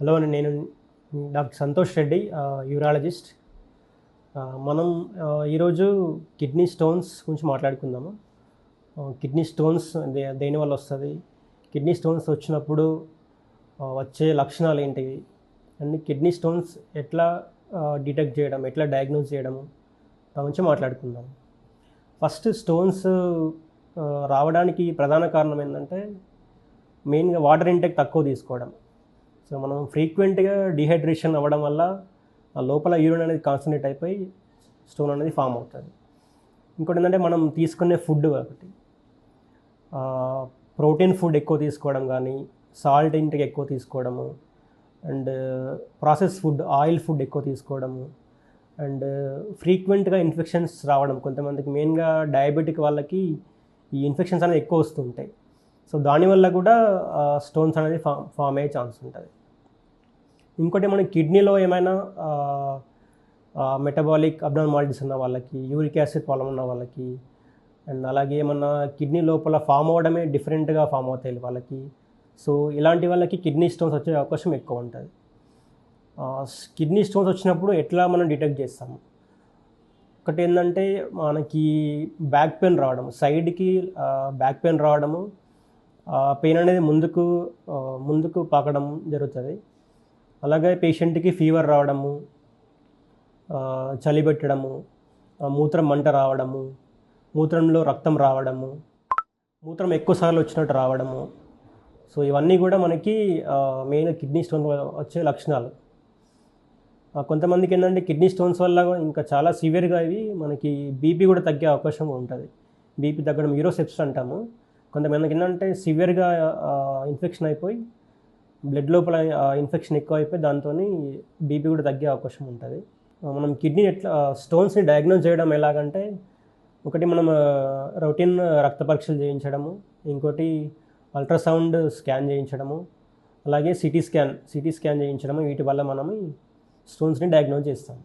Hello అండి నేను doctor Santosh Reddy urologist. మనం ఈరోజు కిడ్నీ స్టోన్స్ గురించి మాట్లాడుకుందాము. కిడ్నీ స్టోన్స్ దేనివల్ల దేని వల్ల వస్తుంది? కిడ్నీ స్టోన్స్ వచ్చినప్పుడు వచ్చే లక్షణాలు ఏంటివి? అండ్ కిడ్నీ స్టోన్స్ ఎట్లా డిటెక్ట్ చేయడం ఎట్లా డయాగ్నోస్ చేయడము? దాని గురించి మాట్లాడుకుందాం ఫస్ట్ స్టోన్స్ రావడానికి ప్రధాన కారణం ఏంటంటే మెయిన్గా వాటర్ ఇంటెక్ తక్కువ తీసుకోవడం. సో మనం ఫ్రీక్వెంట్గా డిహైడ్రేషన్ అవ్వడం వల్ల ఆ లోపల యూరిన్ అనేది కాన్సన్ట్రేట్ అయిపోయి స్టోన్ అనేది ఫామ్ అవుతుంది. ఇంకోటి ఏంటంటే మనం తీసుకునే ఫుడ్ ఒకటి ప్రోటీన్ ఫుడ్ ఎక్కువ తీసుకోవడం కానీ సాల్ట్ ఇంటికి ఎక్కువ తీసుకోవడము and process food oil food ఎక్కువ తీసుకోవడము అండ్ ఫ్రీక్వెంట్గా ఇన్ఫెక్షన్స్ రావడం కొంతమందికి మెయిన్గా డయాబెటిక్ వాళ్ళకి ఈ ఇన్ఫెక్షన్స్ అనేది ఎక్కువ వస్తుంటాయి. సో దానివల్ల కూడా స్టోన్స్ అనేది ఫామ్ ఫామ్ అయ్యే ఛాన్స్ ఉంటుంది. ఇంకోటి మన కిడ్నీలో ఏమైనా మెటబాలిక్ అబ్నార్మాలిటీస్ ఉన్న వాళ్ళకి యూరిక్ యాసిడ్ ప్రాబ్లం ఉన్న వాళ్ళకి అండ్ అలాగే ఏమన్నా కిడ్నీ లోపల ఫామ్ అవ్వడమే డిఫరెంట్గా ఫామ్ అవుతాయి వాళ్ళకి. సో ఇలాంటి వాళ్ళకి కిడ్నీ స్టోన్స్ వచ్చే అవకాశం ఎక్కువ ఉంటుంది. కిడ్నీ స్టోన్స్ వచ్చినప్పుడు ఎట్లా మనం డిటెక్ట్ చేస్తాము ఒకటి ఏంటంటే మనకి బ్యాక్ పెయిన్ రావడం సైడ్కి బ్యాక్ పెయిన్ రావడము పెయిన్ అనేది ముందుకు ముందుకు పాకడం జరుగుతుంది. అలాగే పేషెంట్కి ఫీవర్ రావడము చలి పెట్టడము మూత్రం మంట రావడము మూత్రంలో రక్తం రావడము మూత్రం ఎక్కువసార్లు వచ్చినట్టు రావడము. సో ఇవన్నీ కూడా మనకి మెయిన్ కిడ్నీ స్టోన్ వచ్చే లక్షణాలు. కొంతమందికి ఏంటంటే కిడ్నీ స్టోన్స్ వల్ల కూడా ఇంకా చాలా సివియర్గా ఇవి మనకి బీపీ కూడా తగ్గే అవకాశం ఉంటుంది. బీపీ తగ్గడం యూరోసెప్స్ అంటాము. కొంతమందికి ఏంటంటే సివియర్గా ఇన్ఫెక్షన్ అయిపోయి బ్లడ్ లోపల ఇన్ఫెక్షన్ ఎక్కువ అయిపోయి దాంతో బీపీ కూడా తగ్గే అవకాశం ఉంటుంది. మనం కిడ్నీ ఎట్లా స్టోన్స్ని డయాగ్నోజ్ చేయడం ఎలాగంటే ఒకటి మనం రొటీన్ రక్త పరీక్షలు చేయించడము ఇంకోటి అల్ట్రాసౌండ్ స్కాన్ చేయించడము అలాగే సిటీ స్కాన్ సిటీ స్కాన్ చేయించడము వీటి వల్ల మనం స్టోన్స్ని డయాగ్నోజ్ చేస్తాము.